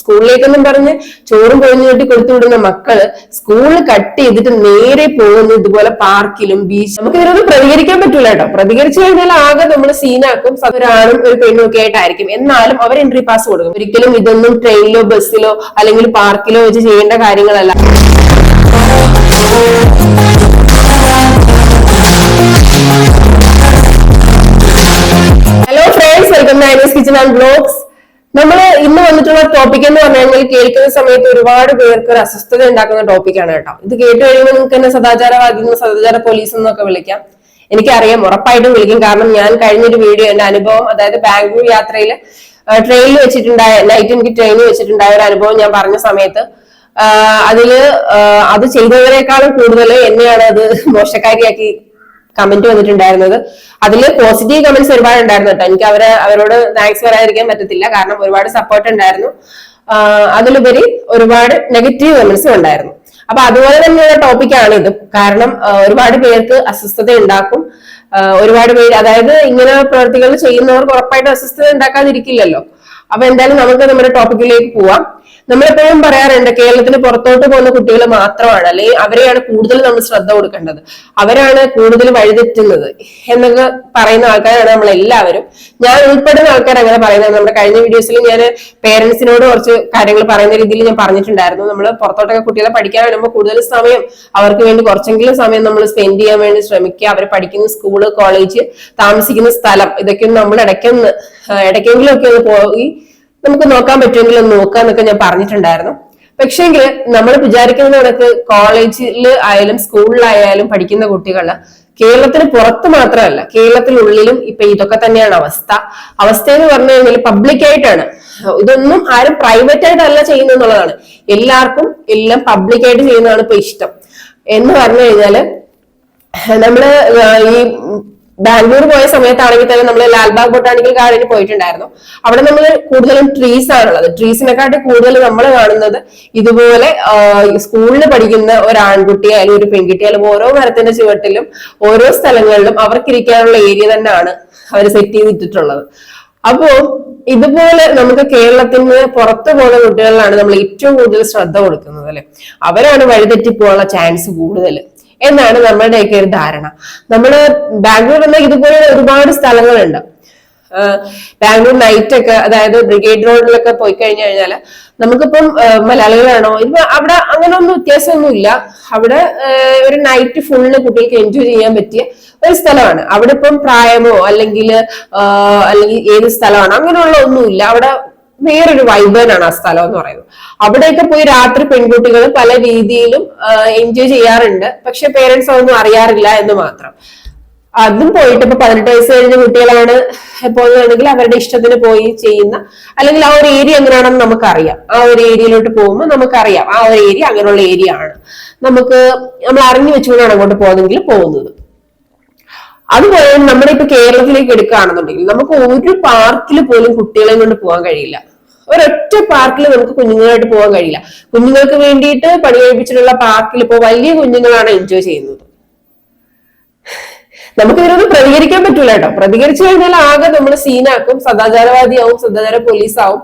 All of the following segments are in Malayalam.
സ്കൂളിലേക്കെന്നും പറഞ്ഞ് ചോറും കൊഴിഞ്ഞു കെട്ടി കൊടുത്തു വിടുന്ന മക്കൾ സ്കൂളിൽ കട്ട് ചെയ്തിട്ട് നേരെ പോകുന്ന ഇതുപോലെ പാർക്കിലും ബീച്ച് നമുക്ക് ഇതിനൊന്നും പ്രതികരിക്കാൻ പറ്റൂല കേട്ടോ. പ്രതികരിച്ചു കഴിഞ്ഞാൽ ആകെ നമ്മൾ സീനാക്കും ഒരാണും ഒരു പെണ്ണും ഒക്കെ ആയിട്ടായിരിക്കും. എന്നാലും അവർ എൻട്രി പാസ് കൊടുക്കും. ഒരിക്കലും ഇതൊന്നും ട്രെയിനിലോ ബസ്സിലോ അല്ലെങ്കിൽ പാർക്കിലോ വെച്ച് ചെയ്യേണ്ട കാര്യങ്ങളല്ല. Hello friends welcome to blogs വന്നിട്ടുള്ള ടോപ്പിക് എന്ന് പറഞ്ഞു കഴിഞ്ഞാൽ കേൾക്കുന്ന സമയത്ത് ഒരുപാട് പേർക്ക് ഒരു അസ്വസ്ഥത ഉണ്ടാക്കുന്ന ടോപ്പിക്കാണ് കേട്ടോ. ഇത് കേട്ട് കഴിയുമ്പോൾ നിങ്ങൾക്ക് എന്നെ സദാചാരവാദി സദാചാര പോലീസ് എന്നൊക്കെ വിളിക്കാം. എനിക്കറിയാം ഉറപ്പായിട്ടും വിളിക്കും. കാരണം ഞാൻ കഴിഞ്ഞൊരു വീഡിയോ എന്റെ അനുഭവം അതായത് ബാംഗ്ലൂർ യാത്രയിൽ ട്രെയിനിൽ വെച്ചിട്ടുണ്ടായ നൈറ്റ് എനിക്ക് ട്രെയിനിൽ വെച്ചിട്ടുണ്ടായ ഒരു അനുഭവം ഞാൻ പറഞ്ഞ സമയത്ത് അതിൽ അത് ചെയ്തവരെക്കാളും കൂടുതൽ എന്നെയാണ് അത് മോശക്കാരിയാക്കി കമന്റ് വന്നിട്ടുണ്ടായിരുന്നത്. അതിൽ പോസിറ്റീവ് കമന്റ്സ് ഒരുപാട് ഉണ്ടായിരുന്നു കേട്ടോ. എനിക്ക് അവരെ അവരോട് താങ്ക്സ് പറയാതിരിക്കാൻ പറ്റത്തില്ല. കാരണം ഒരുപാട് സപ്പോർട്ട് ഉണ്ടായിരുന്നു. അതിലുപരി ഒരുപാട് നെഗറ്റീവ് കമന്റ്സും ഉണ്ടായിരുന്നു. അപ്പൊ അതുപോലെ തന്നെയുള്ള ടോപ്പിക്കാണ് ഇത്. കാരണം ഒരുപാട് പേർക്ക് അസ്വസ്ഥത ഉണ്ടാക്കും. ഒരുപാട് പേര് അതായത് ഇങ്ങനെ പ്രവർത്തികൾ ചെയ്യുന്നവർക്ക് ഉറപ്പായിട്ടും അസ്വസ്ഥത ഉണ്ടാക്കാതിരിക്കില്ലല്ലോ. അപ്പൊ എന്തായാലും നമുക്ക് നമ്മുടെ ടോപ്പിക്കിലേക്ക് പോവാം. നമ്മളെപ്പോഴും പറയാറുണ്ട് കേരളത്തിന് പുറത്തോട്ട് പോകുന്ന കുട്ടികൾ മാത്രമാണ് അല്ലെങ്കിൽ അവരെയാണ് കൂടുതൽ നമ്മൾ ശ്രദ്ധ കൊടുക്കേണ്ടത്. അവരാണ് കൂടുതൽ വഴിതെറ്റുന്നത് എന്നൊക്കെ പറയുന്ന ആൾക്കാരാണ് നമ്മൾ എല്ലാവരും ഞാൻ ഉൾപ്പെടുന്ന ആൾക്കാർ അങ്ങനെ പറയുന്നത്. നമ്മുടെ കഴിഞ്ഞ വീഡിയോസിൽ ഞാൻ പേരൻസിനോട് കുറച്ച് കാര്യങ്ങൾ പറയുന്ന രീതിയിൽ ഞാൻ പറഞ്ഞിട്ടുണ്ടായിരുന്നു. നമ്മൾ പുറത്തോട്ടൊക്കെ കുട്ടികളെ പഠിക്കാൻ വരുമ്പോൾ കൂടുതൽ സമയം അവർക്ക് വേണ്ടി കുറച്ചെങ്കിലും സമയം നമ്മൾ സ്പെൻഡ് ചെയ്യാൻ വേണ്ടി ശ്രമിക്കുക. അവർ പഠിക്കുന്ന സ്കൂൾ കോളേജ് താമസിക്കുന്ന സ്ഥലം ഇതൊക്കെ നമ്മൾ ഇടയ്ക്കൊന്ന് ഇടയ്ക്കെങ്കിലും ഒക്കെ ഒന്ന് പോയി നമുക്ക് നോക്കാൻ പറ്റുമെങ്കിൽ നോക്കാന്നൊക്കെ ഞാൻ പറഞ്ഞിട്ടുണ്ടായിരുന്നു. പക്ഷേങ്കിൽ നമ്മൾ വിചാരിക്കുന്ന കണക്ക് കോളേജിൽ ആയാലും സ്കൂളിലായാലും പഠിക്കുന്ന കുട്ടികൾ കേരളത്തിന് പുറത്ത് മാത്രമല്ല കേരളത്തിനുള്ളിലും ഇപ്പൊ ഇതൊക്കെ തന്നെയാണ് അവസ്ഥ. അവസ്ഥ എന്ന് പറഞ്ഞു കഴിഞ്ഞാൽ പബ്ലിക് ആയിട്ടാണ് ഇതൊന്നും ആരും പ്രൈവറ്റ് ആയിട്ടല്ല ചെയ്യുന്നതെന്നുള്ളതാണ് എല്ലാവർക്കും എല്ലാം പബ്ലിക് ആയിട്ട് ചെയ്യുന്നതാണ് ഇപ്പൊ ഇഷ്ടം. എന്ന് പറഞ്ഞു കഴിഞ്ഞാൽ നമ്മൾ ഈ ബാംഗ്ലൂർ പോയ സമയത്താണെങ്കിൽ തന്നെ നമ്മൾ ലാൽബാഗ് ബൊട്ടാണിക്കൽ ഗാർഡനിൽ പോയിട്ടുണ്ടായിരുന്നു. അവിടെ നമ്മൾ കൂടുതലും ട്രീസ് ആണുള്ളത് ട്രീസിനെക്കാട്ടി കൂടുതൽ നമ്മൾ കാണുന്നത് ഇതുപോലെ സ്കൂളിൽ പഠിക്കുന്ന ഒരു ആൺകുട്ടിയായാലും ഒരു പെൺകുട്ടിയായാലും ഓരോ മരത്തിന്റെ ചുവട്ടിലും ഓരോ സ്ഥലങ്ങളിലും അവർക്കിരിക്കാനുള്ള ഏരിയ തന്നെയാണ് അവർ സെറ്റ് ചെയ്തിട്ടുള്ളത് അപ്പോ ഇതുപോലെ നമുക്ക് കേരളത്തിന് പുറത്തു പോകുന്ന കുട്ടികളിലാണ് നമ്മൾ ഏറ്റവും കൂടുതൽ ശ്രദ്ധ കൊടുക്കുന്നത് അല്ലെ? അവരാണ് വഴിതെറ്റി പോകാനുള്ള ചാൻസ് കൂടുതൽ എന്നാണ് നമ്മളുടെയൊക്കെ ഒരു ധാരണ. നമ്മൾ ബാംഗ്ലൂർ എന്ന ഇതുപോലെ ഒരുപാട് സ്ഥലങ്ങളുണ്ട്. ബാംഗ്ലൂർ നൈറ്റ് ഒക്കെ അതായത് ബ്രിഗേഡ് റോഡിലൊക്കെ പോയി കഴിഞ്ഞു കഴിഞ്ഞാൽ നമുക്കിപ്പം മലയാളികളാണോ? ഇപ്പൊ അവിടെ അങ്ങനെ ഒന്നും വ്യത്യാസമൊന്നുമില്ല. അവിടെ ഒരു നൈറ്റ് ഫുള്ള് കുട്ടികൾക്ക് എൻജോയ് ചെയ്യാൻ പറ്റിയ ഒരു സ്ഥലമാണ്. അവിടെ ഇപ്പം പ്രായമോ അല്ലെങ്കിൽ അല്ലെങ്കിൽ ഏത് സ്ഥലമാണോ അങ്ങനെയുള്ള ഒന്നുമില്ല. അവിടെ വേറൊരു വൈബനാണ് ആ സ്ഥലം എന്ന് പറയുന്നത്. അവിടെയൊക്കെ പോയി രാത്രി പെൺകുട്ടികൾ പല രീതിയിലും എൻജോയ് ചെയ്യാറുണ്ട്. പക്ഷെ പേരൻസ് അതൊന്നും അറിയാറില്ല എന്ന് മാത്രം. അതും പോയിട്ട് ഇപ്പൊ പതിനെട്ട് വയസ്സ് കഴിഞ്ഞ കുട്ടികളാണ് പോകുന്നതാണെങ്കിൽ അവരുടെ ഇഷ്ടത്തിന് പോയി ചെയ്യുന്ന അല്ലെങ്കിൽ ആ ഒരു ഏരിയ എങ്ങനെയാണെന്ന് നമുക്കറിയാം. ആ ഒരു ഏരിയയിലോട്ട് പോകുമ്പോൾ നമുക്കറിയാം. ആ ഒരു ഏരിയ അങ്ങനെയുള്ള ഏരിയ ആണ്. നമുക്ക് നമ്മൾ അറിഞ്ഞു വെച്ചുകൊണ്ടാണ് അങ്ങോട്ട് പോകുന്നെങ്കിൽ പോകുന്നത്. അതുപോലെ നമ്മുടെ ഇപ്പൊ കേരളത്തിലേക്ക് എടുക്കുകയാണെന്നുണ്ടെങ്കിൽ നമുക്ക് ഒരു പാർക്കിൽ പോലും കുട്ടികളെ കൊണ്ട് പോകാൻ കഴിയില്ല. ഒരൊറ്റ പാർക്കിൽ നമുക്ക് കുഞ്ഞുങ്ങളായിട്ട് പോകാൻ കഴിയില്ല. കുഞ്ഞുങ്ങൾക്ക് വേണ്ടിയിട്ട് പണി കഴിപ്പിച്ചിട്ടുള്ള പാർക്കിൽ ഇപ്പോൾ വലിയ കുഞ്ഞുങ്ങളാണ് എൻജോയ് ചെയ്യുന്നത്. നമുക്ക് ഇതിനൊന്നും പ്രതികരിക്കാൻ പറ്റൂല കേട്ടോ. പ്രതികരിച്ചു കഴിഞ്ഞാൽ ആകെ നമ്മൾ സീനാക്കും സദാചാരവാദിയാവും സദാചാര പോലീസാവും.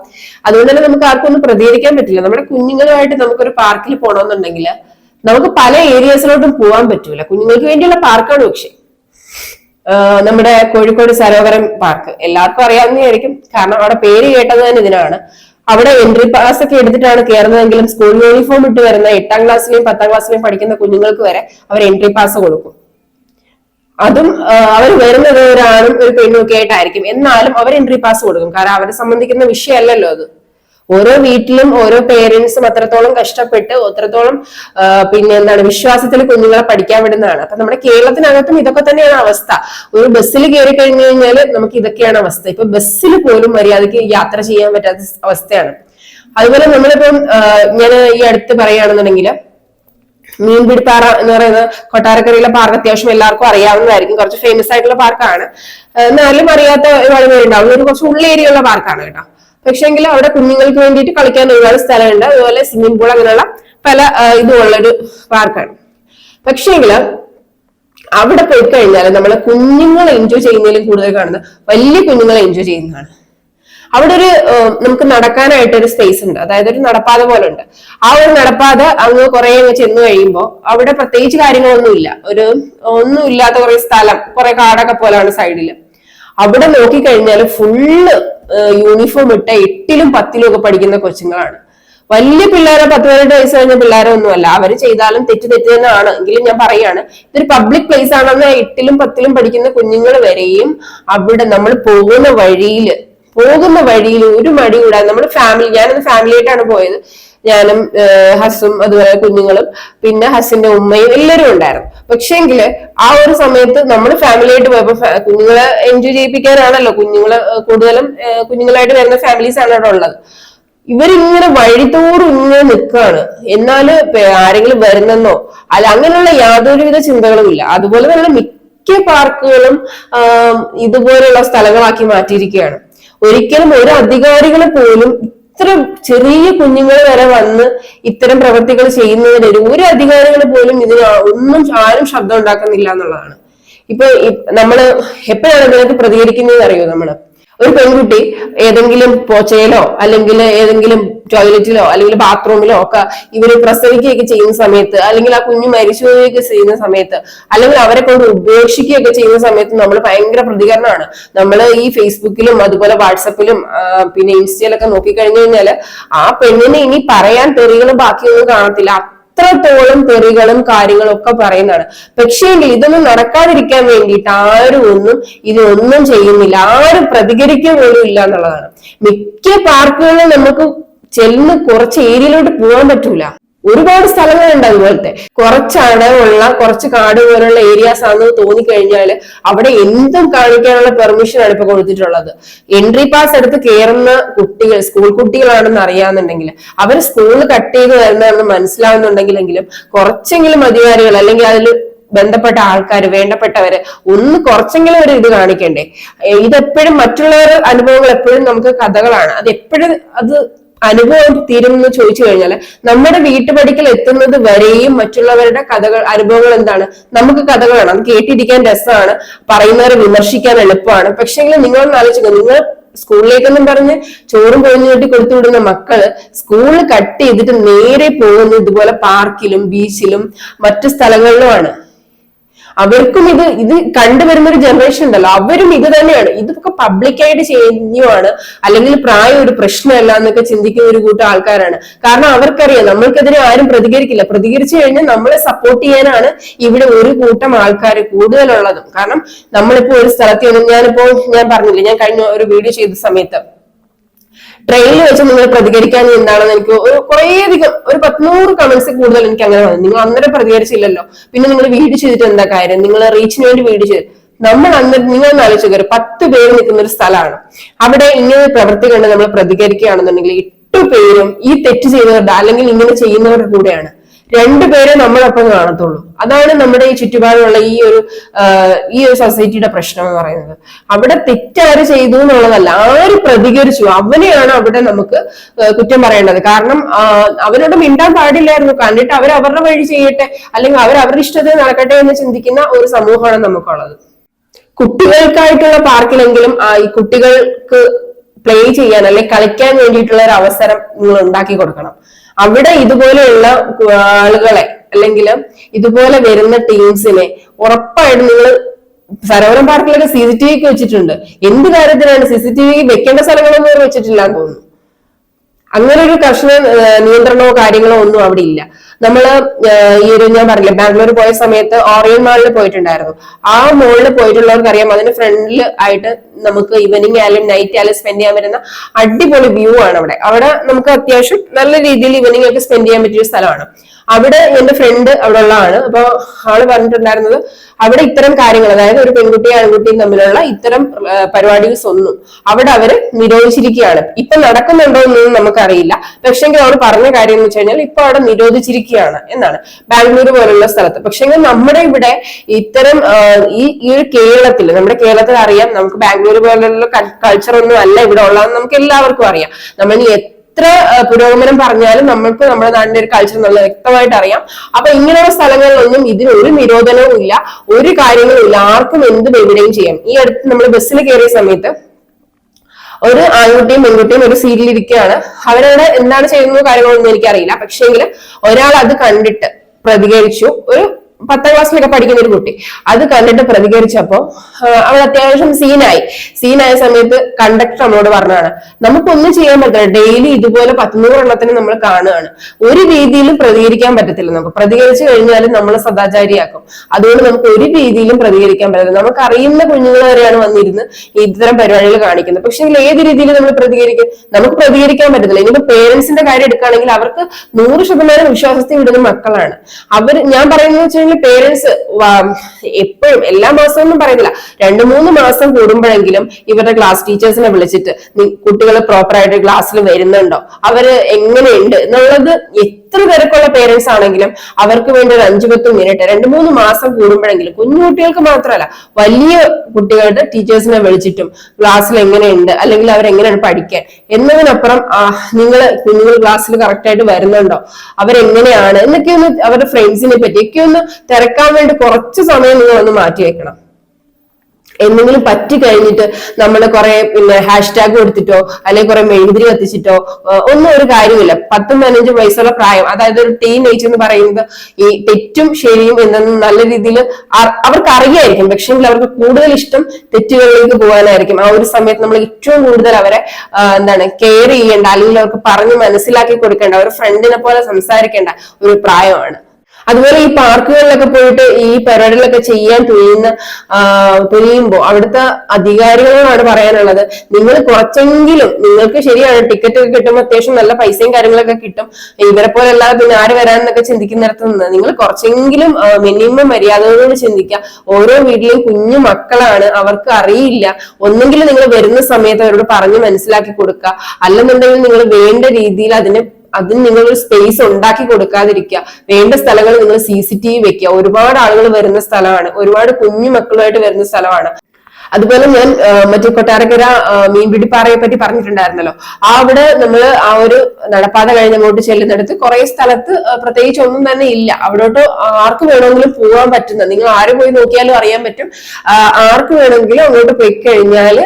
അതുകൊണ്ട് തന്നെ നമുക്ക് ആർക്കും ഒന്നും പ്രതികരിക്കാൻ പറ്റില്ല. നമ്മുടെ കുഞ്ഞുങ്ങളുമായിട്ട് നമുക്കൊരു പാർക്കിൽ പോകണമെന്നുണ്ടെങ്കിൽ നമുക്ക് പല ഏരിയാസിലോട്ടും പോകാൻ പറ്റൂല. കുഞ്ഞുങ്ങൾക്ക് വേണ്ടിയുള്ള പാർക്കാണ് പക്ഷേ. നമ്മുടെ കോഴിക്കോട് സരോവരം പാർക്ക് എല്ലാവർക്കും അറിയാവുന്നതായിരിക്കും കാരണം അവിടെ പേര് കേട്ടത് തന്നെ ഇതിനാണ്. അവിടെ എൻട്രി പാസ് ഒക്കെ എടുത്തിട്ടാണ് കയറുന്നതെങ്കിലും സ്കൂൾ യൂണിഫോം ഇട്ട് വരുന്ന എട്ടാം ക്ലാസ്സിലെയും പത്താം ക്ലാസ്സിലെയും പഠിക്കുന്ന കുഞ്ഞുങ്ങൾക്ക് വരെ അവർ എൻട്രി പാസ് കൊടുക്കും. അതും അവർ വരുന്നത് ഒരാണും ഒരു പെണ്ണും ഒക്കെ ആയിട്ടായിരിക്കും. എന്നാലും അവർ എൻട്രി പാസ് കൊടുക്കും. കാരണം അവരെ സംബന്ധിക്കുന്ന വിഷയമല്ലല്ലോ അത്. ഓരോ വീട്ടിലും ഓരോ പേരൻസും അത്രത്തോളം കഷ്ടപ്പെട്ട് അത്രത്തോളം പിന്നെ എന്താണ് വിശ്വാസത്തിൽ കുഞ്ഞുങ്ങളെ പഠിക്കാൻ വിടുന്നതാണ്. അപ്പൊ നമ്മുടെ കേരളത്തിനകത്തും ഇതൊക്കെ തന്നെയാണ് അവസ്ഥ. ഒരു ബസ്സിൽ കയറി കഴിഞ്ഞു കഴിഞ്ഞാൽ നമുക്ക് ഇതൊക്കെയാണ് അവസ്ഥ. ഇപ്പൊ ബസ്സിൽ പോലും മര്യാദയ്ക്ക് യാത്ര ചെയ്യാൻ പറ്റാത്ത അവസ്ഥയാണ്. അതുപോലെ നമ്മളിപ്പം ഞാൻ ഈ അടുത്ത് പറയുകയാണെന്നുണ്ടെങ്കിൽ മീൻപിടിപ്പാറ എന്ന് പറയുന്ന കൊട്ടാരക്കരയിലെ പാർക്ക് അത്യാവശ്യം എല്ലാവർക്കും അറിയാവുന്നതായിരിക്കും. കുറച്ച് ഫേമസ് ആയിട്ടുള്ള പാർക്കാണ്. എന്നാലും അറിയാത്ത ഒരുപാട് പേരുണ്ടാവും. ഒരു കുറച്ച് ഉള്ളേരിയുള്ള പാർക്കാണ് കേട്ടോ. പക്ഷെങ്കിൽ അവിടെ കുഞ്ഞുങ്ങൾക്ക് വേണ്ടിയിട്ട് കളിക്കാൻ ഒരുപാട് സ്ഥലമുണ്ട്. അതുപോലെ സ്വിമ്മിംഗ് പൂൾ അങ്ങനെയുള്ള പല ഇതുമുള്ളൊരു പാർക്കാണ്. പക്ഷേങ്കിൽ അവിടെ പോയി കഴിഞ്ഞാൽ നമ്മളെ കുഞ്ഞുങ്ങൾ എൻജോയ് ചെയ്യുന്നതിലും കൂടുതൽ കാണുന്ന വലിയ കുഞ്ഞുങ്ങൾ എൻജോയ് ചെയ്യുന്നതാണ്. അവിടെ ഒരു നമുക്ക് നടക്കാനായിട്ട് ഒരു സ്പേസ് ഉണ്ട്. അതായത് ഒരു നടപ്പാത പോലെ ഉണ്ട് ആ ഒരു നടപ്പാത അങ്ങ് കുറെ അങ്ങ് ചെന്ന് കഴിയുമ്പോൾ അവിടെ പ്രത്യേകിച്ച് കാര്യങ്ങളൊന്നും ഇല്ല ഒരു ഒന്നും ഇല്ലാത്ത കുറെ സ്ഥലം കുറെ കാടൊക്കെ പോലെയാണ് സൈഡിൽ അവിടെ നോക്കിക്കഴിഞ്ഞാൽ ഫുള്ള് യൂണിഫോം ഇട്ട എട്ടിലും പത്തിലും ഒക്കെ പഠിക്കുന്ന കൊച്ചുങ്ങളാണ്. വലിയ പിള്ളേരെ പത്ത് പതിനെട്ട് വയസ്സ് കഴിഞ്ഞ പിള്ളേരെ ഒന്നുമല്ല അവർ ചെയ്താലും തെറ്റ് തെറ്റ് തന്നെയാണ്. എങ്കിലും ഞാൻ പറയാണ് ഇതൊരു പബ്ലിക് പ്ലേസ് ആണെന്ന് എട്ടിലും പത്തിലും പഠിക്കുന്ന കുഞ്ഞുങ്ങൾ വരെയും അവിടെ നമ്മൾ പോകുന്ന വഴിയിൽ പോകുന്ന വഴിയിൽ ഒരു മടി കൂടാതെ നമ്മുടെ ഫാമിലി ഞാനൊന്ന് ഫാമിലി ആയിട്ടാണ് പോയത്. ഞാനും ഹസും അതുപോലെ കുഞ്ഞുങ്ങളും പിന്നെ ഹസിന്റെ ഉമ്മയും എല്ലാവരും ഉണ്ടായിരുന്നു. പക്ഷേങ്കിൽ ആ ഒരു സമയത്ത് നമ്മൾ ഫാമിലി ആയിട്ട് പോയപ്പോ കുഞ്ഞുങ്ങളെ എൻജോയ് ചെയ്യിപ്പിക്കാനാണല്ലോ കുഞ്ഞുങ്ങളെ കൂടുതലും കുഞ്ഞുങ്ങളായിട്ട് വരുന്ന ഫാമിലീസ് ആണ് അവിടെ ഉള്ളത്. ഇവരിങ്ങനെ വഴിതോറും ഇങ്ങനെ നിൽക്കുകയാണ് എന്നാൽ ആരെങ്കിലും വരുന്നെന്നോ അല്ല അങ്ങനെയുള്ള യാതൊരുവിധ ചിന്തകളും ഇല്ല. അതുപോലെ തന്നെ മിക്ക പാർക്കുകളും ഇതുപോലെയുള്ള സ്ഥലങ്ങളാക്കി മാറ്റിയിരിക്കുകയാണ്. ഒരിക്കലും ഒരു അധികാരികളെ പോലും ഇത്ര ചെറിയ കുഞ്ഞുങ്ങൾ വരെ വന്ന് ഇത്തരം പ്രവൃത്തികൾ ചെയ്യുന്നതിന് ഒരു അധികാരികൾ പോലും ഇതിന് ഒന്നും ആരും ശബ്ദം ഉണ്ടാക്കുന്നില്ല എന്നുള്ളതാണ്. ഇപ്പൊ നമ്മൾ എപ്പോഴാണ് ഇതിനൊക്കെ പ്രതികരിക്കുന്നത് അറിയോ നമ്മൾ? ഒരു പെൺകുട്ടി ഏതെങ്കിലും പോച്ചയിലോ അല്ലെങ്കിൽ ഏതെങ്കിലും ടോയ്ലറ്റിലോ അല്ലെങ്കിൽ ബാത്റൂമിലോ ഒക്കെ ഇവർ പ്രസവിക്കുകയൊക്കെ ചെയ്യുന്ന സമയത്ത് അല്ലെങ്കിൽ ആ കുഞ്ഞ് മരിച്ചു പോവുകയൊക്കെ ചെയ്യുന്ന സമയത്ത് അല്ലെങ്കിൽ അവരെ കൊണ്ട് ഉപേക്ഷിക്കുകയൊക്കെ ചെയ്യുന്ന സമയത്ത് നമ്മൾ ഭയങ്കര പ്രതികരണമാണ്. നമ്മൾ ഈ ഫേസ്ബുക്കിലും അതുപോലെ വാട്സപ്പിലും പിന്നെ ഇൻസ്റ്റയിലൊക്കെ നോക്കിക്കഴിഞ്ഞു കഴിഞ്ഞാൽ ആ പെണ്ണിനെ ഇനി പറയാൻ തെറികളും ബാക്കിയൊന്നും കാണത്തില്ല. അത്രത്തോളം തെറികളും കാര്യങ്ങളും ഒക്കെ പറയുന്നതാണ്. പക്ഷേ ഇതൊന്നും നടക്കാതിരിക്കാൻ വേണ്ടിയിട്ട് ആരും ഒന്നും ഇതൊന്നും ചെയ്യുന്നില്ല. ആരും പ്രതികരിക്കുക പോലും ഇല്ല എന്നുള്ളതാണ്. മിക്ക പാർക്കുകളിലും നമുക്ക് ചെന്ന് കുറച്ച് ഏരിയയിലോട്ട് പോകാൻ പറ്റൂല. ഒരുപാട് സ്ഥലങ്ങളുണ്ട് അതുപോലത്തെ. കുറച്ചാണ് ഉള്ള കുറച്ച് കാട് പോലുള്ള ഏരിയാസ് ആണെന്ന് തോന്നിക്കഴിഞ്ഞാൽ അവിടെ എന്തും കാണിക്കാനുള്ള പെർമിഷൻ ആണ് ഇപ്പൊ കൊടുത്തിട്ടുള്ളത്. എൻട്രി പാസ് എടുത്ത് കയറുന്ന കുട്ടികൾ സ്കൂൾ കുട്ടികളാണെന്ന് അറിയാന്നുണ്ടെങ്കിൽ അവർ സ്കൂൾ കട്ട് ചെയ്ത് വരുന്നതെന്ന് മനസ്സിലാവുന്നുണ്ടെങ്കിലെങ്കിലും കുറച്ചെങ്കിലും അധികാരികൾ അല്ലെങ്കിൽ അതിൽ ബന്ധപ്പെട്ട ആൾക്കാർ വേണ്ടപ്പെട്ടവര് ഒന്ന് കുറച്ചെങ്കിലും ഒരു ഇത് കാണിക്കണ്ടേ. ഇതെപ്പോഴും മറ്റുള്ളവരുടെ അനുഭവങ്ങൾ എപ്പോഴും നമുക്ക് കഥകളാണ്. അത് എപ്പോഴും അത് അനുഭവം തീരും എന്ന് ചോദിച്ചു കഴിഞ്ഞാൽ നമ്മുടെ വീട്ടുപടിക്കൽ എത്തുന്നത് വരെയും മറ്റുള്ളവരുടെ കഥകൾ അനുഭവങ്ങൾ എന്താണ്? നമുക്ക് കഥകളാണ് അത് കേട്ടിരിക്കാൻ രസമാണ്. പറയുന്നവരെ വിമർശിക്കാൻ എളുപ്പമാണ്. പക്ഷെങ്കിൽ നിങ്ങളൊന്ന് ആലോചിക്കുക നിങ്ങൾ സ്കൂളിലേക്കെന്നും പറഞ്ഞ് ചോറും പൊഴിഞ്ഞു കെട്ടി കൊടുത്തു വിടുന്ന മക്കൾ സ്കൂളിൽ കട്ട് ചെയ്തിട്ട് നേരെ പോകുന്നത് ഇതുപോലെ പാർക്കിലും ബീച്ചിലും മറ്റു സ്ഥലങ്ങളിലുമാണ്. അവർക്കും ഇത് ഇത് കണ്ടുവരുന്ന ഒരു ജനറേഷൻ ഉണ്ടല്ലോ. അവരും ഇത് തന്നെയാണ്. ഇതൊക്കെ പബ്ലിക്കായിട്ട് ചെയ്യുവാണ്. അല്ലെങ്കിൽ പ്രായം ഒരു പ്രശ്നമല്ല എന്നൊക്കെ ചിന്തിക്കുന്ന ഒരു കൂട്ടം ആൾക്കാരാണ്. കാരണം അവർക്കറിയാം നമ്മൾക്കെതിരെ ആരും പ്രതികരിക്കില്ല. പ്രതികരിച്ചു കഴിഞ്ഞാൽ നമ്മളെ സപ്പോർട്ട് ചെയ്യാനാണ് ഇവിടെ ഒരു കൂട്ടം ആൾക്കാർ കൂടുതലുള്ളതും. കാരണം നമ്മളിപ്പോ ഒരു സ്ഥലത്ത് ഞാനിപ്പോ ഞാൻ പറഞ്ഞില്ലേ ഞാൻ കഴിഞ്ഞ ഒരു വീഡിയോ ചെയ്ത സമയത്ത് ട്രെയിനിൽ വെച്ച് നിങ്ങൾ പ്രതികരിക്കാൻ എന്താണെന്ന് എനിക്ക് ഒരു കുറേയധികം ഒരു പത്തുനൂറ് കമന്റ്സ് കൂടുതൽ എനിക്ക് അങ്ങനെ വന്നു. നിങ്ങൾ അന്നേരം പ്രതികരിച്ചില്ലല്ലോ. പിന്നെ നിങ്ങൾ വീട് ചെയ്തിട്ട് എന്താ കാര്യം? നിങ്ങൾ റീച്ചിന് വേണ്ടി വീട് ചെയ്ത്. നമ്മൾ അന്ന് നിങ്ങൾ ആലോചിക്കുക ഒരു പത്ത് പേര് നിൽക്കുന്ന ഒരു സ്ഥലമാണ്. അവിടെ ഇങ്ങനെ പ്രവൃത്തി കണ്ട് നമ്മൾ പ്രതികരിക്കുകയാണെന്നുണ്ടെങ്കിൽ എട്ടു പേരും ഈ തെറ്റ് ചെയ്തവരുടെ അല്ലെങ്കിൽ ഇങ്ങനെ ചെയ്യുന്നവരുടെ കൂടെയാണ്. രണ്ടുപേരെ നമ്മളൊപ്പം കാണത്തുള്ളൂ. അതാണ് നമ്മുടെ ഈ ചുറ്റുപാടുള്ള ഈ ഒരു ഈ ഒരു സൊസൈറ്റിയുടെ പ്രശ്നം എന്ന് പറയുന്നത്. അവിടെ തെറ്റാര് ചെയ്തു എന്നുള്ളതല്ല ആര് പ്രതികരിച്ചു അവനെയാണ് അവിടെ നമുക്ക് കുറ്റം പറയേണ്ടത്. കാരണം അവരോട് മിണ്ടാൻ പാടില്ലായിരുന്നു. കണ്ടിട്ട് അവർ അവരുടെ വഴി ചെയ്യട്ടെ അല്ലെങ്കിൽ അവർ അവരുടെ ഇഷ്ടത്തിൽ നടക്കട്ടെ എന്ന് ചിന്തിക്കുന്ന ഒരു സമൂഹമാണ് നമുക്കുള്ളത്. കുട്ടികൾക്കായിട്ടുള്ള പാർക്കിലെങ്കിലും ഈ കുട്ടികൾക്ക് പ്ലേ ചെയ്യാൻ അല്ലെങ്കിൽ കളിക്കാൻ വേണ്ടിയിട്ടുള്ള ഒരു അവസരം നിങ്ങൾ ഉണ്ടാക്കി കൊടുക്കണം. അവിടെ ഇതുപോലെയുള്ള ആളുകളെ അല്ലെങ്കിൽ ഇതുപോലെ വരുന്ന ടീംസിനെ ഉറപ്പായിട്ട് നിങ്ങൾ സരോവരം പാർക്കിലൊക്കെ സി സി ടി വി വെച്ചിട്ടുണ്ട്. എന്ത് കാര്യത്തിനാണ് സി സി ടി വി വെക്കേണ്ട സ്ഥലങ്ങളൊന്നും വെച്ചിട്ടില്ല എന്ന് തോന്നുന്നു. അങ്ങനെ ഒരു കർശന നിയന്ത്രണമോ കാര്യങ്ങളോ ഒന്നും അവിടെ ഇല്ല. നമ്മൾ ഈ ഒരു ഞാൻ പറഞ്ഞില്ല ബാംഗ്ലൂർ പോയ സമയത്ത് ഓറിയൻ മാളിൽ പോയിട്ടുണ്ടായിരുന്നു. ആ മോളിൽ പോയിട്ടുള്ളവർക്ക് അറിയാം അതിന് ഫ്രണ്ടിൽ ആയിട്ട് നമുക്ക് ഈവനിങ് ആയാലും നൈറ്റ് ആയാലും സ്പെൻഡ് ചെയ്യാൻ പറ്റുന്ന അടിപൊളി വ്യൂ ആണ് അവിടെ. അവിടെ നമുക്ക് അത്യാവശ്യം നല്ല രീതിയിൽ ഈവനിങ് ഒക്കെ സ്പെൻഡ് ചെയ്യാൻ പറ്റിയ സ്ഥലമാണ്. അവിടെ എന്റെ ഫ്രണ്ട് അവിടെ ഉള്ളതാണ്. അപ്പൊ ആൾ പറഞ്ഞിട്ടുണ്ടായിരുന്നത് അവിടെ ഇത്തരം കാര്യങ്ങൾ അതായത് ഒരു പെൺകുട്ടിയും ആൺകുട്ടിയും തമ്മിലുള്ള ഇത്തരം പരിപാടീസ് ഒന്നും അവിടെ അവർ നിരോധിച്ചിരിക്കുകയാണ്. ഇപ്പൊ നടക്കുന്നുണ്ടോ എന്നൊന്നും നമുക്കറിയില്ല. പക്ഷെങ്കിൽ അവർ പറഞ്ഞ കാര്യം എന്ന് വെച്ച് കഴിഞ്ഞാൽ ഇപ്പൊ അവിടെ നിരോധിച്ചിരിക്കുകയാണ് എന്നാണ് ബാംഗ്ലൂർ പോലുള്ള സ്ഥലത്ത്. പക്ഷെങ്കിൽ നമ്മുടെ ഇവിടെ ഇത്തരം ഈ ഈ ഒരു കേരളത്തിൽ നമ്മുടെ കേരളത്തിൽ അറിയാം നമുക്ക് ബാംഗ്ലൂർ പോലുള്ള കൾച്ചർ ഒന്നും അല്ല ഇവിടെ ഉള്ളതെന്ന് നമുക്ക് എല്ലാവർക്കും അറിയാം. നമ്മൾ ഇനി എത്ര പുരോഗമനം പറഞ്ഞാലും നമ്മൾക്ക് നമ്മുടെ നാടിന്റെ ഒരു കൾച്ചർ നല്ല വ്യക്തമായിട്ട് അറിയാം. അപ്പൊ ഇങ്ങനെയുള്ള സ്ഥലങ്ങളിലൊന്നും ഇതിന് ഒരു നിരോധനവും ഇല്ല ഒരു കാര്യങ്ങളും ഇല്ല. ആർക്കും എന്തും എവിടെയും ചെയ്യാം. ഈ അടുത്ത് നമ്മൾ ബസ്സിൽ കയറിയ സമയത്ത് ഒരു ആൺകുട്ടിയും പെൺകുട്ടിയും ഒരു സീറ്റിൽ ഇരിക്കുകയാണ് അവരവിടെ എന്താണ് ചെയ്യുന്ന കാര്യങ്ങളൊന്നും എനിക്കറിയില്ല. പക്ഷേങ്കിൽ ഒരാൾ അത് കണ്ടിട്ട് പ്രതികരിച്ചു. ഒരു പത്താം ക്ലാസ്സിലൊക്കെ പഠിക്കുന്ന ഒരു കുട്ടി. അത് കണ്ടിട്ട് പ്രതികരിച്ചപ്പോ അവൾ അത്യാവശ്യം സീനായി. സീനായ സമയത്ത് കണ്ടക്ടർ നമ്മളോട് പറഞ്ഞാണ് നമുക്കൊന്നും ചെയ്യാൻ പറ്റില്ല ഡെയിലി ഇതുപോലെ പത്തുനൂറ് എണ്ണത്തിന് നമ്മൾ കാണുകയാണ്. ഒരു രീതിയിലും പ്രതികരിക്കാൻ പറ്റത്തില്ല നമുക്ക്. പ്രതികരിച്ചു കഴിഞ്ഞാൽ നമ്മൾ സദാചാരിയാക്കും. അതുകൊണ്ട് നമുക്ക് ഒരു രീതിയിലും പ്രതികരിക്കാൻ പറ്റില്ല നമുക്ക് അറിയുന്ന കുഞ്ഞുങ്ങൾ വരെയാണ് വന്നിരുന്ന് ഇത്തരം പരിപാടികൾ കാണിക്കുന്നത്. പക്ഷെ ഏത് രീതിയിൽ നമ്മൾ പ്രതികരിക്കും? നമുക്ക് പ്രതികരിക്കാൻ പറ്റത്തില്ല. ഇനിയിപ്പോ പേരൻസിന്റെ കാര്യം എടുക്കുകയാണെങ്കിൽ അവർക്ക് നൂറ് ശതമാനം വിശ്വാസത്തിൽ വിടുന്ന മക്കളാണ്. അവർ ഞാൻ പറയുന്നത് വെച്ചാൽ പേരൻസ് എപ്പോഴും എല്ലാ മാസവും ഒന്നും പറയുന്നില്ല. രണ്ടു മൂന്ന് മാസം കൂടുമ്പോഴെങ്കിലും ഇവരുടെ ക്ലാസ് ടീച്ചേഴ്സിനെ വിളിച്ചിട്ട് കുട്ടികൾ പ്രോപ്പറായിട്ട് ക്ലാസ്സിൽ വരുന്നുണ്ടോ? അവർ എങ്ങനെയുണ്ട്? എന്നുള്ളത് എത്ര പേർക്കുള്ള പേരൻസ് ആണെങ്കിലും അവർക്ക് വേണ്ടി ഒരു അഞ്ചു പത്ത് മിനിറ്റ് രണ്ട് മൂന്ന് മാസം കൂടുമ്പോഴെങ്കിലും കുഞ്ഞു കുട്ടികൾക്ക് മാത്രമല്ല വലിയ കുട്ടികളുടെ ടീച്ചേഴ്സിനെ വിളിച്ചിട്ടും ക്ലാസ്സിൽ എങ്ങനെയുണ്ട് അല്ലെങ്കിൽ അവരെങ്ങനെയാണ് പഠിക്കാൻ എന്നതിനപ്പുറം നിങ്ങൾ കുഞ്ഞുങ്ങൾ ക്ലാസ്സിൽ കറക്റ്റായിട്ട് വരുന്നുണ്ടോ അവരെങ്ങനെയാണ് എന്നൊക്കെ ഒന്ന് അവരുടെ ഫ്രണ്ട്സിനെ പറ്റിയൊക്കെ ഒന്ന് തിരക്കാൻ വേണ്ടി കുറച്ച് സമയം നിങ്ങൾ ഒന്ന് മാറ്റി വെക്കണം. എന്തെങ്കിലും പറ്റി കഴിഞ്ഞിട്ട് നമ്മൾ കുറെ പിന്നെ ഹാഷ്ടാഗ് കൊടുത്തിട്ടോ അല്ലെങ്കിൽ കുറെ മെഴുകുതിരി കത്തിച്ചിട്ടോ ഒന്നും ഒരു കാര്യമില്ല പത്തും പതിനഞ്ചും വയസ്സുള്ള പ്രായം അതായത് ഒരു ടീൻ ഏജ് എന്ന് പറയുന്നത് ഈ തെറ്റും ശരിയും എന്നും നല്ല രീതിയിൽ അവർക്ക് അറിയായിരിക്കും. പക്ഷെ അവർക്ക് കൂടുതൽ ഇഷ്ടം തെറ്റുകളിലേക്ക് പോകാനായിരിക്കും. ആ ഒരു സമയത്ത് നമ്മൾ ഏറ്റവും കൂടുതൽ അവരെ എന്താണ് കെയർ ചെയ്യേണ്ട അല്ലെങ്കിൽ അവർക്ക് പറഞ്ഞ് മനസ്സിലാക്കി കൊടുക്കേണ്ട ഒരു ഫ്രണ്ടിനെ പോലെ സംസാരിക്കേണ്ട ഒരു പ്രായമാണ്. അതുപോലെ ഈ പാർക്കുകളിലൊക്കെ പോയിട്ട് ഈ പരിപാടികളൊക്കെ ചെയ്യാൻ തുനിയുന്ന തുനിയുമ്പോൾ അവിടുത്തെ അധികാരികളോടാണ് പറയാനുള്ളത്. നിങ്ങൾ കുറച്ചെങ്കിലും നിങ്ങൾക്ക് ശരിയാണ് ടിക്കറ്റ് ഒക്കെ കിട്ടുമ്പോൾ അത്യാവശ്യം നല്ല പൈസയും കാര്യങ്ങളൊക്കെ കിട്ടും. ഇവരെ പോലെ അല്ലാതെ പിന്നെ ആര് വരാനെന്നൊക്കെ ചിന്തിക്കുന്നിടത്ത് നിന്ന് നിങ്ങൾ കുറച്ചെങ്കിലും മിനിമം മര്യാദകളോട് ചിന്തിക്കുക. ഓരോ വീട്ടിലെയും കുഞ്ഞു മക്കളാണ് അവർക്ക് അറിയില്ല. ഒന്നെങ്കിലും നിങ്ങൾ വരുന്ന സമയത്ത് അവരോട് പറഞ്ഞ് മനസ്സിലാക്കി കൊടുക്കുക. അല്ലെന്നുണ്ടെങ്കിൽ നിങ്ങൾ വേണ്ട രീതിയിൽ അതിനെ അതിന് നിങ്ങൾ ഒരു സ്പേസ് ഉണ്ടാക്കി കൊടുക്കാതിരിക്കുക. വേണ്ട സ്ഥലങ്ങൾ നിങ്ങൾ സി സി ടി വി വെക്കുക. ഒരുപാട് ആളുകൾ വരുന്ന സ്ഥലമാണ്. ഒരുപാട് കുഞ്ഞു മക്കളുമായിട്ട് വരുന്ന സ്ഥലമാണ്. അതുപോലെ ഞാൻ മറ്റേ കൊട്ടാരക്കര മീൻപിടിപ്പാറയെ പറ്റി പറഞ്ഞിട്ടുണ്ടായിരുന്നല്ലോ. ആ അവിടെ നമ്മൾ ആ ഒരു നടപ്പാത കഴിഞ്ഞ് അങ്ങോട്ട് ചെല്ലുന്നിടത്ത് കുറെ സ്ഥലത്ത് പ്രത്യേകിച്ച് ഒന്നും തന്നെ ഇല്ല. അവിടോട്ട് ആർക്ക് വേണമെങ്കിലും പോകാൻ പറ്റുന്ന നിങ്ങൾ ആര് പോയി നോക്കിയാലും അറിയാൻ പറ്റും. ആർക്ക് വേണമെങ്കിലും അങ്ങോട്ട് പോയി കഴിഞ്ഞാൽ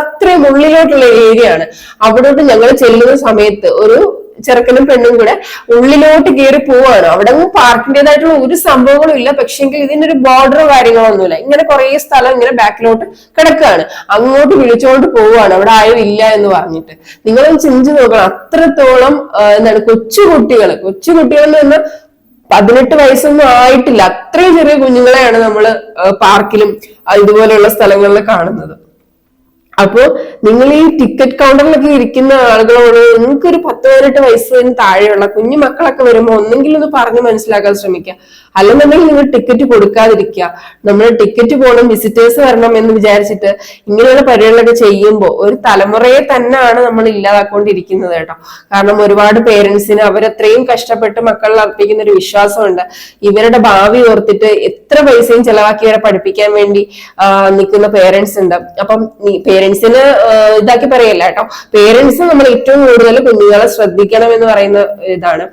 അത്രയും ഉള്ളിലോട്ടുള്ള ഏരിയ ആണ് അവിടോട്ട് ഞങ്ങൾ ചെല്ലുന്ന സമയത്ത് ഒരു ചെറുക്കനും പെണ്ണും കൂടെ ഉള്ളിലോട്ട് കയറി പോവാണ്. അവിടെ ഒന്നും പാർക്കിന്റേതായിട്ടുള്ള ഒരു സംഭവങ്ങളും ഇല്ല. പക്ഷെങ്കിൽ ഇതിനൊരു ബോർഡറോ കാര്യങ്ങളൊന്നുമില്ല ഇങ്ങനെ കുറെ സ്ഥലം ഇങ്ങനെ ബാക്കിലോട്ട് കിടക്കുകയാണ് അങ്ങോട്ട് വിളിച്ചോണ്ട് പോവാണ്. അവിടെ ആരും ഇല്ല എന്ന് പറഞ്ഞിട്ട്. നിങ്ങളൊന്ന് ചിന്തിച്ചു നോക്കണം. അത്രത്തോളം എന്താണ് കൊച്ചുകുട്ടികൾ. കൊച്ചുകുട്ടികൾ എന്ന് പറഞ്ഞാൽ പതിനെട്ട് വയസ്സൊന്നും ആയിട്ടില്ല. അത്രയും ചെറിയ കുഞ്ഞുങ്ങളെയാണ് നമ്മൾ പാർക്കിലും ഇതുപോലെയുള്ള സ്ഥലങ്ങളിൽ കാണുന്നത്. അപ്പോ നിങ്ങൾ ഈ ടിക്കറ്റ് കൗണ്ടറിലൊക്കെ ഇരിക്കുന്ന ആളുകളോട് നിങ്ങൾക്ക് ഒരു പത്ത് പതിനെട്ട് വയസ്സിന് താഴെയുള്ള കുഞ്ഞു മക്കളൊക്കെ വരുമ്പോൾ ഒന്നെങ്കിലും ഒന്ന് പറഞ്ഞ് മനസ്സിലാക്കാൻ ശ്രമിക്കുക. അല്ലെന്നുണ്ടെങ്കിൽ നിങ്ങൾ ടിക്കറ്റ് കൊടുക്കാതിരിക്കുക. നമ്മൾ ടിക്കറ്റ് പോകണം വിസിറ്റേഴ്സ് വരണം എന്ന് വിചാരിച്ചിട്ട് ഇങ്ങനെയുള്ള പരിപാടികളൊക്കെ ചെയ്യുമ്പോൾ ഒരു തലമുറയെ തന്നെയാണ് നമ്മൾ ഇല്ലാതാക്കൊണ്ടിരിക്കുന്നത് കേട്ടോ. കാരണം ഒരുപാട് പേരൻസിന് അവരത്രയും കഷ്ടപ്പെട്ട് മക്കളിൽ അർപ്പിക്കുന്ന ഒരു വിശ്വാസമുണ്ട്. ഇവരുടെ ഭാവി ഓർത്തിട്ട് എത്ര പൈസയും ചെലവാക്കി അവരെ പഠിപ്പിക്കാൻ വേണ്ടി നിൽക്കുന്ന പേരൻസ് ഉണ്ട്. അപ്പം പേരൻസിന് ഇതാക്കി പറയല്ല കേട്ടോ. പേരൻസ് നമ്മൾ ഏറ്റവും കൂടുതൽ കുഞ്ഞുങ്ങളെ ശ്രദ്ധിക്കണം എന്ന് പറയുന്ന ഇതാണ്.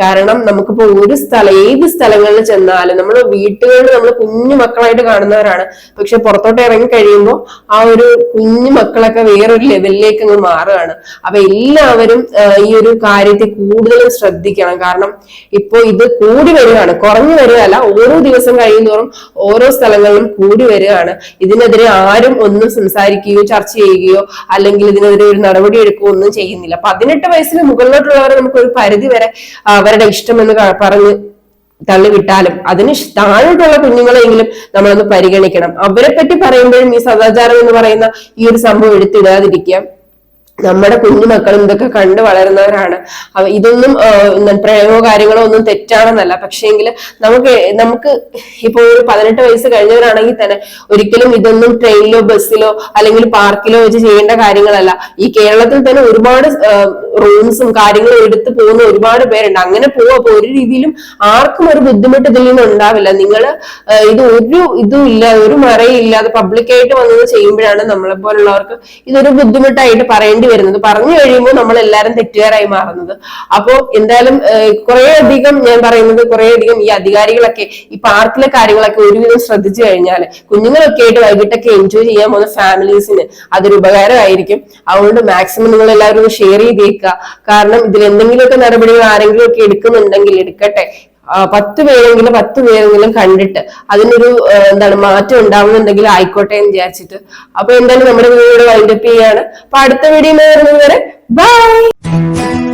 കാരണം നമുക്കിപ്പോ ഒരു സ്ഥലം ഏത് സ്ഥലങ്ങളിൽ ചെന്നാലും നമ്മൾ വീട്ടുകളിൽ നമ്മൾ കുഞ്ഞു മക്കളായിട്ട് കാണുന്നവരാണ്. പക്ഷെ പുറത്തോട്ട് ഇറങ്ങി കഴിയുമ്പോൾ ആ ഒരു കുഞ്ഞു മക്കളൊക്കെ വേറൊരു ലെവലിലേക്ക് അങ്ങ് മാറുകയാണ്. അപ്പൊ എല്ലാവരും ഈ ഒരു കാര്യത്തെ കൂടുതൽ ശ്രദ്ധിക്കണം. കാരണം ഇപ്പോ ഇത് കൂടി വരികയാണ്. കുറഞ്ഞു വരികയല്ല ഓരോ ദിവസം കഴിയുന്നോറും ഓരോ സ്ഥലങ്ങളിലും കൂടി വരികയാണ്. ഇതിനെതിരെ ആരും ഒന്നും സംസാരിക്കുകയോ ചർച്ച ചെയ്യുകയോ അല്ലെങ്കിൽ ഇതിനെതിരെ ഒരു നടപടി എടുക്കുകയോ ഒന്നും ചെയ്യുന്നില്ല. പതിനെട്ട് വയസ്സിന് മുകളിലോട്ടുള്ളവരെ നമുക്ക് ഒരു പരിധി വരെ അവരുടെ ഇഷ്ടം എന്ന് പറഞ്ഞ് തള്ളിവിട്ടാലും അതിന് താഴോട്ടുള്ള കുഞ്ഞുങ്ങളെങ്കിലും നമ്മളൊന്ന് പരിഗണിക്കണം. അവരെ പറ്റി പറയുമ്പോഴും ഈ സദാചാരം എന്ന് പറയുന്ന ഈ ഒരു സംഭവം എടുത്തിടാതിരിക്കുക. നമ്മുടെ കുഞ്ഞുമക്കളും ഇതൊക്കെ കണ്ടു വളരുന്നവരാണ്. ഇതൊന്നും പ്രയോഗമോ കാര്യങ്ങളോ ഒന്നും തെറ്റാണെന്നല്ല. പക്ഷേങ്കിൽ നമുക്ക് നമുക്ക് ഇപ്പോൾ ഒരു പതിനെട്ട് വയസ്സ് കഴിഞ്ഞവരാണെങ്കിൽ തന്നെ ഒരിക്കലും ഇതൊന്നും ട്രെയിനിലോ ബസ്സിലോ അല്ലെങ്കിൽ പാർക്കിലോ വെച്ച് ചെയ്യേണ്ട കാര്യങ്ങളല്ല. ഈ കേരളത്തിൽ തന്നെ ഒരുപാട് റൂംസും കാര്യങ്ങളും എടുത്ത് പോകുന്ന ഒരുപാട് പേരുണ്ട്. അങ്ങനെ പോവാ ഒരു രീതിയിലും ആർക്കും ഒരു ബുദ്ധിമുട്ട് ഇതിൽ നിന്നും ഉണ്ടാവില്ല. നിങ്ങൾ ഇത് ഒരു ഇതും ഇല്ല ഒരു മറയില്ല ഇല്ലാതെ പബ്ലിക്കായിട്ട് വന്നത് ചെയ്യുമ്പോഴാണ് നമ്മളെ പോലുള്ളവർക്ക് ഇതൊരു ബുദ്ധിമുട്ടായിട്ട് പറയേണ്ടി വരുന്നത്. പറഞ്ഞു കഴിയുമ്പോൾ നമ്മൾ എല്ലാവരും തെറ്റുകാരായി മാറുന്നത്. അപ്പോ എന്തായാലും കുറേ അധികം ഞാൻ പറയുന്നത് കുറേ അധികം ഈ അധികാരികളൊക്കെ ഈ പാർക്കിലെ കാര്യങ്ങളൊക്കെ ഒരുവിധം ശ്രദ്ധിച്ചു കഴിഞ്ഞാൽ കുഞ്ഞുങ്ങളൊക്കെ ആയിട്ട് വൈകിട്ടൊക്കെ എൻജോയ് ചെയ്യാൻ പോകുന്ന ഫാമിലീസിന് അതൊരു ഉപകാരമായിരിക്കും. അതുകൊണ്ട് മാക്സിമം നിങ്ങൾ എല്ലാവരും ഷെയർ ചെയ്തേക്കുക. കാരണം ഇതിൽ എന്തെങ്കിലുമൊക്കെ നടപടികൾ ആരെങ്കിലും ഒക്കെ എടുക്കുന്നുണ്ടെങ്കിൽ എടുക്കട്ടെ. പത്ത് പേരെങ്കിലും പത്ത് പേരെങ്കിലും കണ്ടിട്ട് അതിനൊരു എന്താണ് മാറ്റം ഉണ്ടാവുന്നുണ്ടെങ്കിൽ ആയിക്കോട്ടെ എന്ന് വിചാരിച്ചിട്ട്. അപ്പൊ എന്തായാലും നമ്മുടെ വീഡിയോ വൈൻഡപ്പ് ചെയ്യാണ്. അപ്പൊ അടുത്ത വീഡിയോ വരുന്നത് വരെ ബൈ